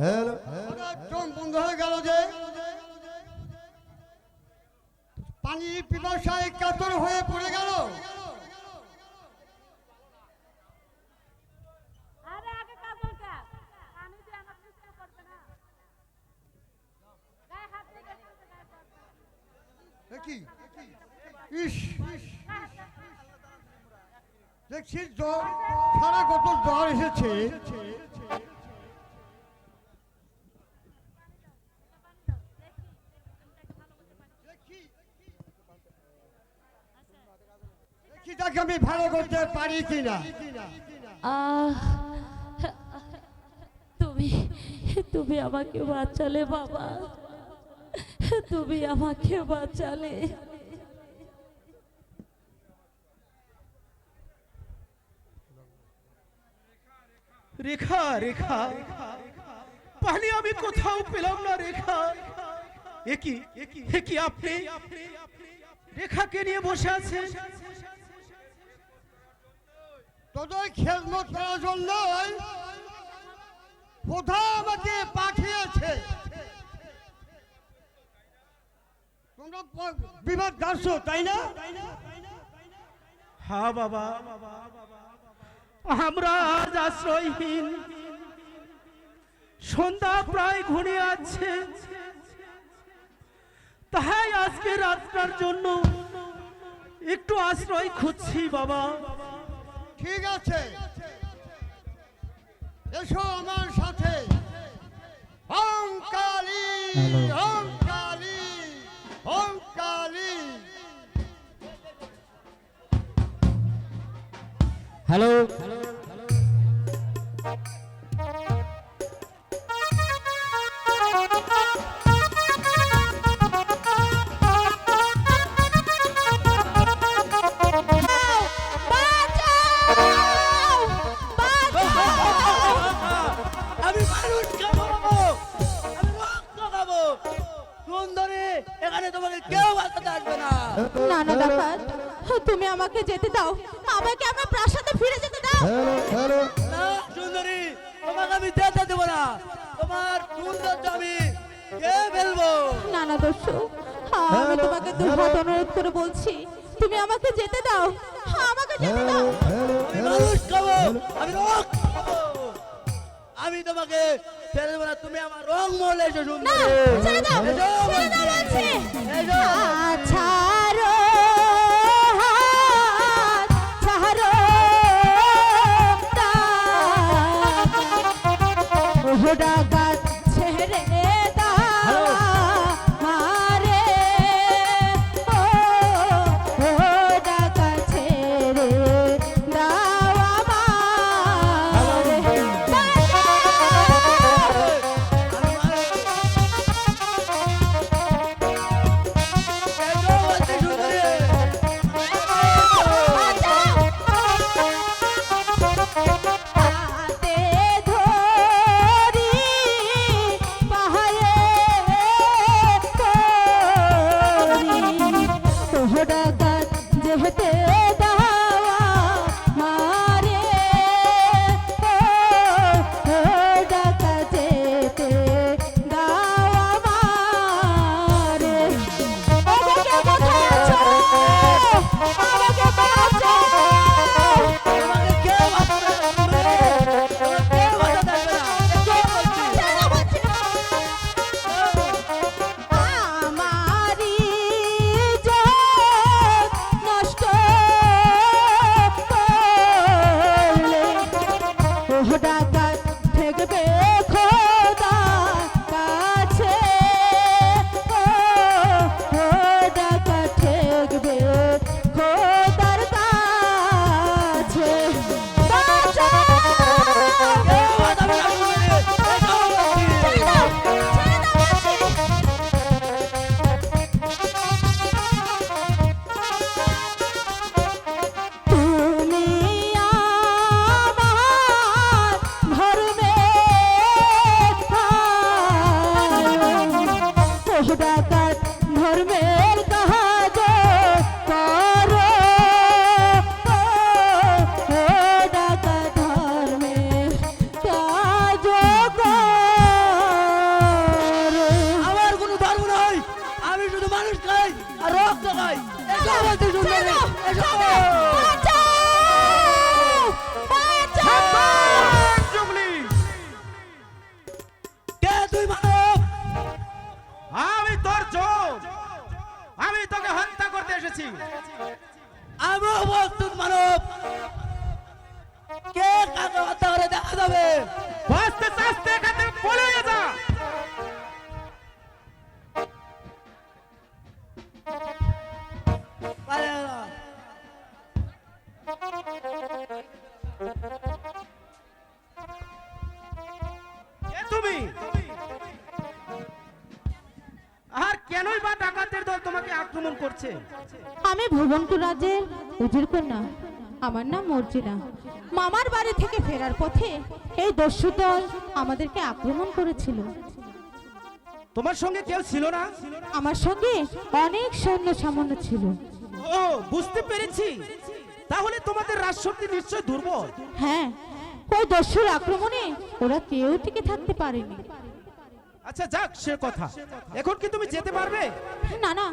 Hello. চোখ বন্ধ হয়ে গেল যে। পানি পিপাসায় কাতর হয়ে পড়ে গেল। দেখছি জ্বর? সারা কত জ্বর এসেছে। আমি ভালো করতে পারি কিনা? তুমি তুমি আমাকে বাঁচালে বাবা। তুমি আমাকে বাঁচালে। রেখা রেখা। পানি আমি কোথাও পেলাম না রেখা। একই একই আপনি? রেখাকে নিয়ে বসে আছেন? তোদের খেদমত করার জন্য কোথা আমাকে পাঠিয়েছে। তোমরা বিবাদ গাছ তাই না? হ্যাঁ বাবা। আমরা আজ আশ্রয়হীন। সন্ধ্যা প্রায় ঘুরে আছে। তাই আজকে রাতটার জন্য একটু আশ্রয় খুঁজছি বাবা। ঠিক আছে। এসো আমার সাথে। ওম কালী ওম কালী ওম কালী হ্যালো। আমি আমাকে যেতে দাও। আমাকে আমার প্রাসাদে ফিরে যেতে দাও। Hello hello. সুন্দরী তোমাকে আমি যেতে দেবো না। তোমার সৌন্দর্য আমি কে ফেলব? না না দস্যু আমি তোমাকে দুহাত অনুরোধ করে বলছি তুমি আমাকে যেতে দাও। আমাকে যেতে দাও। হ্যালো আমি মানুষ খাব আমি খাব। আমি তোমাকে ফেলে না তুমি আমার রং মহলে এসো না সুন্দরী ছেড়ে দাও ছেড়ে দাও বলছি। বলছি product. আমি তোর চোখ আমি তোকে হত্যা করতে এসেছি আমিও প্রস্তুত মানব কে কাকে হত্যা করে দেখা যাবে? বাঁচতে চাস্তে এখান থেকে পলে যা। কেনই বা ডাকাতের দল তোমাকে আক্রমণ করছে? আমি ভুবনপুর রাজ্যের উজির কন্যা। আমার নাম মর্জিনা। মামার বাড়ি থেকে ফেরার পথে এই দস্যু দল আমাদেরকে আক্রমণ করেছিল। তোমার সঙ্গে কেউ ছিল না? আমার সঙ্গে অনেক সৈন্য সামান্য ছিল। ও বুঝতে পেরেছি। তাহলে তোমাদের রাজশক্তি নিশ্চয় দুর্বল। হ্যাঁ ওই দস্যুর আক্রমণে ওরা কেউ টিকে থাকতে পারেনি। আচ্ছা যাক সে কথা। এখন কি তুমি যেতে পারবে? না না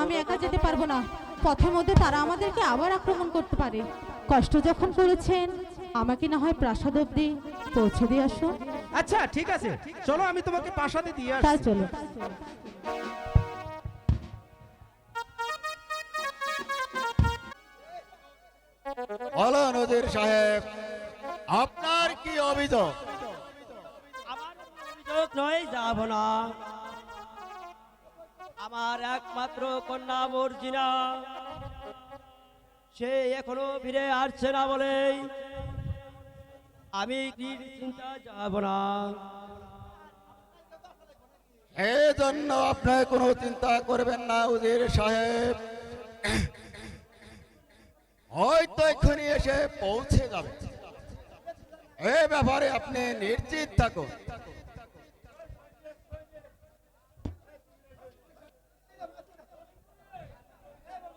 আমি একা যেতে পারব না। পথের মধ্যে তারা আমাদেরকে আবার আক্রমণ করতে পারে। কষ্ট যখন করেছেন আমাকে না হয় প্রাসাদ অব্দি পৌঁছে দিয়ে আসো আচ্ছা ঠিক আছে। চলো আমি তোমাকে পাশাতে দিয়ে আসি তাই চলো। বলো নদীর সাহেব আপনার কি অভিযোগ? নয়, যাব না। আমার একমাত্র কন্যা মর্জিনা। সে এখনও ফিরে আসছে না বলেই আমি চিন্তা যাব না। এই জন্য আপনি কোনো চিন্তা করবেন না, উজির সাহেব। হয়তো এক্ষুনি এসে পৌঁছে যাবে। এ ব্যাপারে আপনি নিশ্চিত থাকুন।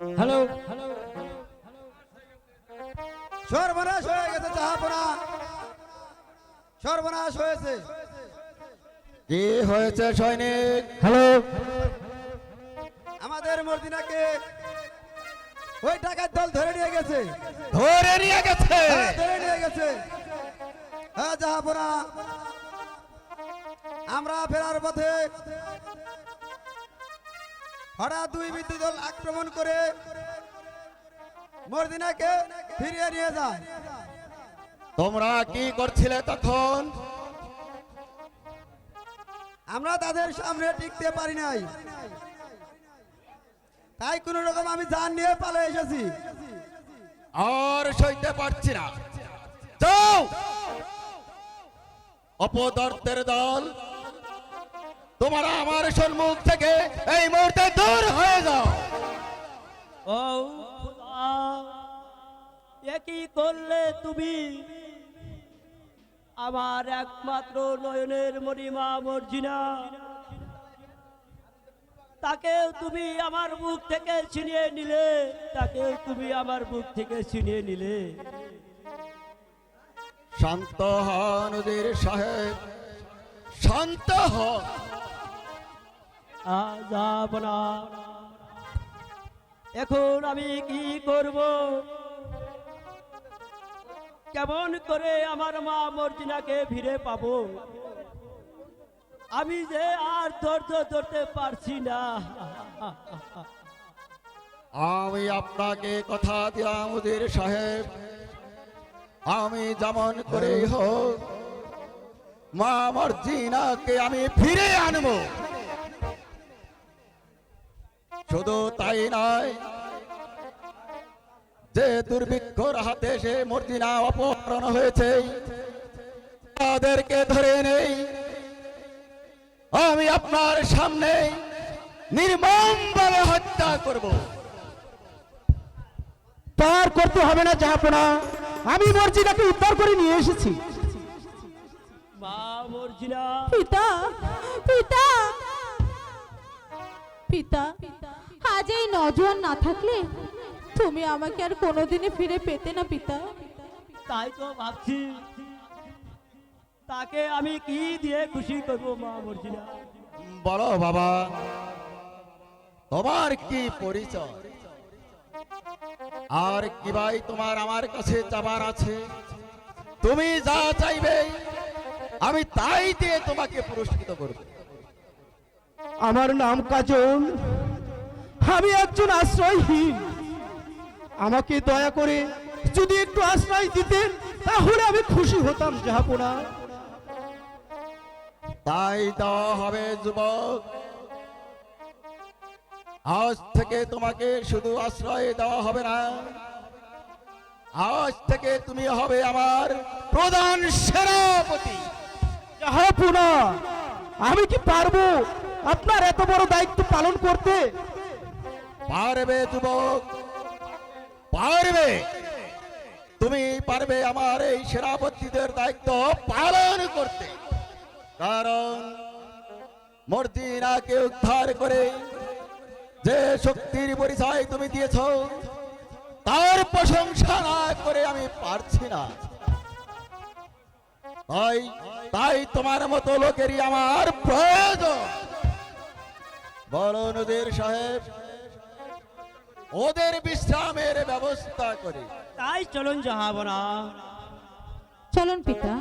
হ্যালো। সর্বনাশ হয়ে গেছে জাহাপনা সর্বনাশ হয়েছে। কি হয়েছে সৈনিক? হ্যালো। আমাদের মর্দিনাকে ওই টাকার দল ধরে নিয়ে গেছে। ধরে নিয়ে গেছে? হ্যাঁ, ধরে নিয়ে গেছে। হ্যাঁ জাহাপনা আমরা ফেরার পথে হঠাৎ দুই বিদ্যুৎ দল আক্রমণ করে মর্দিনাকে ফিরিয়ে নিয়ে যায়। তোমরা কি করছিলে তখন? আমরা তাদের সামনে টিকতে পারি নাই। তাই কোন রকম আমি জান নিয়ে পালে এসেছি। আর সইতে পারছি না। যাও! অপদার্থের দল তোমরা আমার সম্মুখ থেকে এই মুহূর্তে দূর হয়ে যাও। ও খোদা, এ করলে তুমি? আমার একমাত্র নয়নের মণিমা মর্জিনা। তাকেও তুমি আমার বুক থেকে ছিনিয়ে নিলে তাকেও তুমি আমার বুক থেকে ছিনিয়ে নিলে। শান্ত হন সাহেব শান্ত হন। যাব না এখন আমি কি করব? কেমন করে আমার মা মর্জিনাকে ফিরে পাবো? আমি যে আর ধৈর্য ধরতে পারছি না। আমি আপনাকে কথা দিলাম উজির সাহেব। আমি যেমন করে হোক, মা মর্জিনাকে আমি ফিরে আনব। শুধু তাই নয় যে দুর্ভিক্ষর হাতে সে মর্জিনা অপহরণ হয়েছে তাদেরকে ধরে নেই। আমি আপনার সামনে নির্মমভাবে হত্যা করব। তার করতে হবে না জাহাপনা আমি মর্জিনাকে উদ্ধার করে নিয়ে এসেছি। মা মর্জিনা। পিতা পিতা পিতা। আজ এই নজর না থাকলে তুমি আমাকে আর কোনোদিনই ফিরে পেতে না পিতা। তাই তো ভাবছি তাকে আমি কি দিয়ে খুশি করব মা মর্জিনা বলো বাবা তোমার কি পরিচয়? আর কি ভাই তোমার আমার কাছে চাবার আছে? তুমি যা চাইবে আমি তাই দিয়ে তোমাকে পুরস্কৃত করব। আমার নাম কাজল আমি একজন আশ্রয়হীন। আমাকে দয়া করে যদি একটু আশ্রয় দিতেন তাহলে আমি খুশি হতাম জাহাপনা। তাই দেওয়া হবে যুবক। আজ থেকে তোমাকে শুধু আশ্রয় দেওয়া হবে না আজ থেকে তুমি হবে আমার প্রধান সেনাপতি। আমি কি পারব আপনার এত বড় দায়িত্ব পালন করতে? পারবে যুবক, পারবে। তুমি পারবে আমার এই সেনাপতিদের দায়িত্ব পালন করতে। কারণ মর্দিনাকে উদ্ধার করে যে শক্তির পরিচয় তুমি দিয়েছ, তার প্রশংসা না করে আমি পারছি না। তাই তাই তোমার মতো লোকেরই আমার প্রয়োজন। বড় নদীর সাহেব। ওদের বিশ্রামের ব্যবস্থা করে। তাই চলুন যাহাবনা চলুন পিতা।